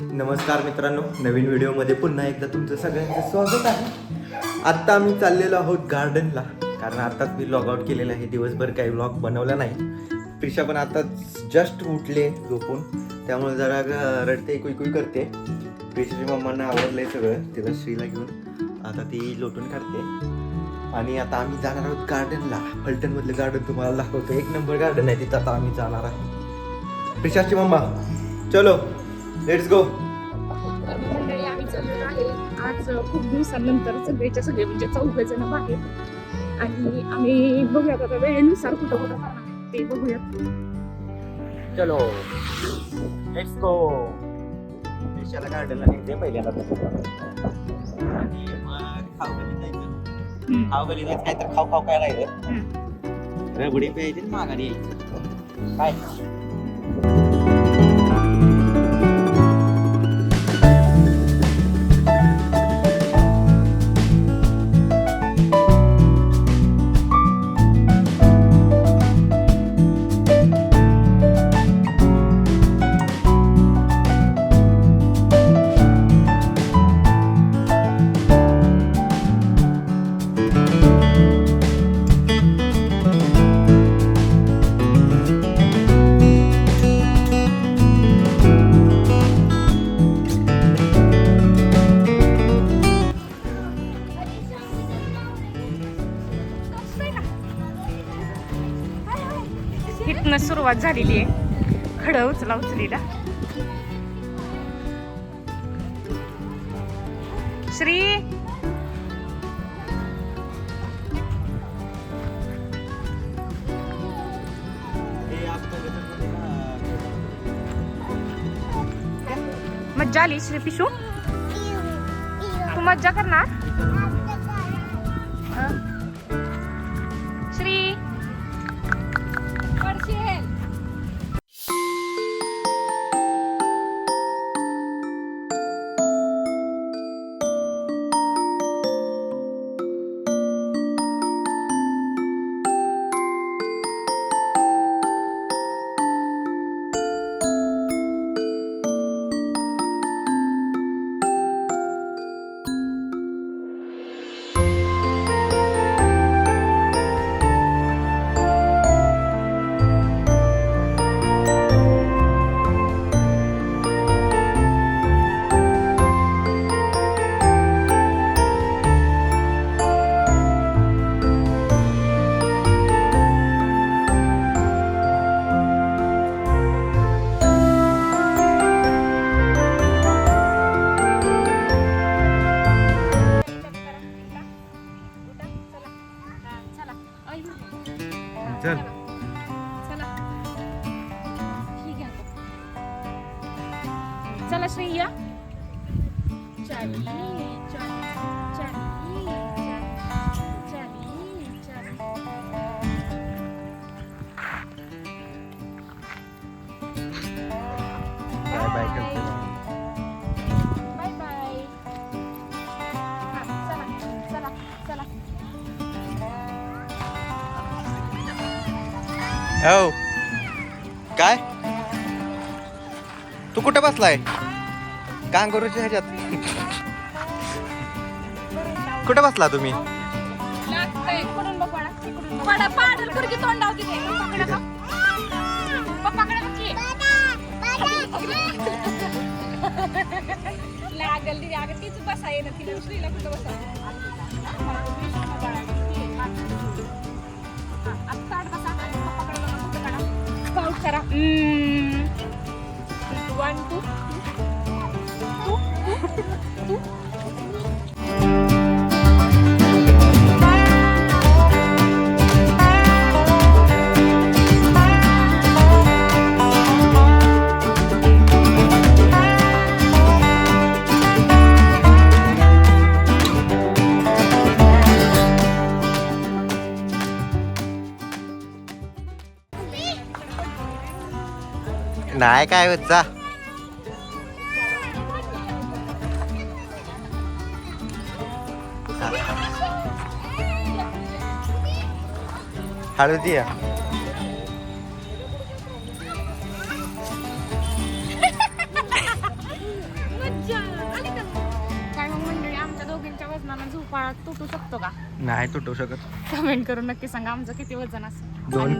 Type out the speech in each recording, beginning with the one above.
नमस्कार मित्रांनो नवीन व्हिडिओमध्ये पुन्हा एकदा तुमचं सगळ्यांचं स्वागत आहे. आत्ता आम्ही चाललेलो आहोत गार्डनला कारण आत्ताच मी लॉगआउट केलेलं आहे. दिवसभर काही व्लॉग बनवला नाही. प्रिशा पण आता जस्ट उठले झोपून. त्यामुळे जरा रडते कुईकुई करते. प्रिशाच्या मम्मांना आवडलंय सगळं. तिला श्रीला घेऊन आता ती लोटून काढते. आणि आता आम्ही जाणार आहोत गार्डनला फलटणमधलं गार्डन तुम्हाला दाखवतो एक नंबर गार्डन आहे तिथं आता आम्ही जाणार आहोत. प्रिशाची मम्मा चलो. लेट्स गो मंडळी आम्ही चाललेलो आहे. आज खूप दिवसांनंतर सगळेच्या सगळे म्हणजे चौघ जण बाहेर. आणि आम्ही बघूयात आता वेळेनुसार कुठं कुठं ते बघूयात. चलो. लेट्स गो प्रिशाला गार्डनला निघते पहिल्यांदा आणि मग खावगली जायचं. खावगली जायचं काय तर खाऊ खाऊ काय राहिलं रबडी प्यायची माघारी यायचं. काय? इथनं सुरुवात झालेली आहे. खडं उचला उचलीला. श्री! हे मज्जा आली श्री पिशू? तू मज्जा करणार? हं? श्री! बाय बाय करते बाय बाय चला चला चला हो. काय? तू कुठे बसलाय? काय कांगारूच्या ह्याच्यात कुठं बसला तुम्ही? लागल बसाय ना तिला दुसरीला कुठं बसा नाही काय होत जा. हळदी या तुटू शकतो का? नाही तुटू शकत. कमेंट करून नक्की सांगा आमचं किती वजन असेल. दोन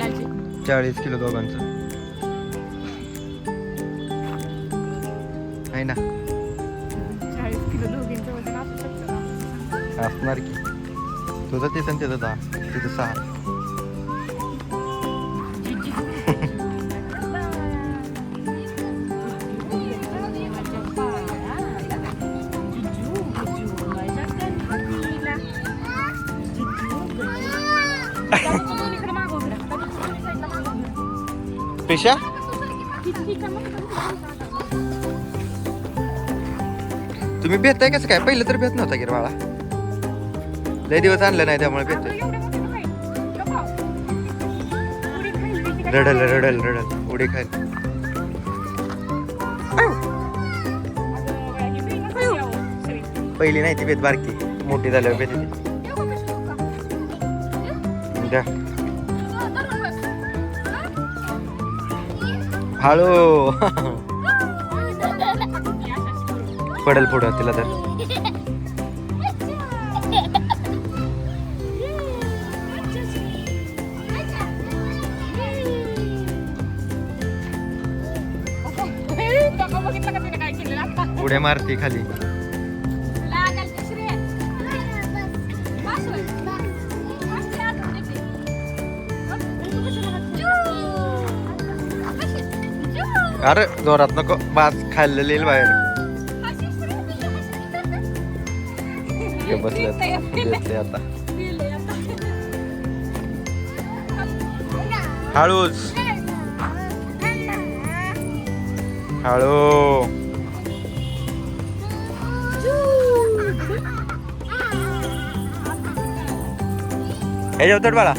चाळीस किलो दोघांचं. आहे ना? असणार की? तुझं ते आणि त्याचं दहा. तिथं सहा. पेशा? तुम्ही भेटताय कसं काय? पहिलं तर भेट नव्हता की लय दिवस आणलं नाही त्यामुळे भेटतोय रडल रडल रडल. उडी खायला पहिली नाही ती भेट बारकी. मोठी झाल्यावर भेट येते. द्या. हळू. पडेल पुढं तिला तर. उड्या मारते खाली. अरे जोरात नको. बाज खायला लिहिल बाहेर. हे आता. हळूच. हळू. ¿Ellos del bala?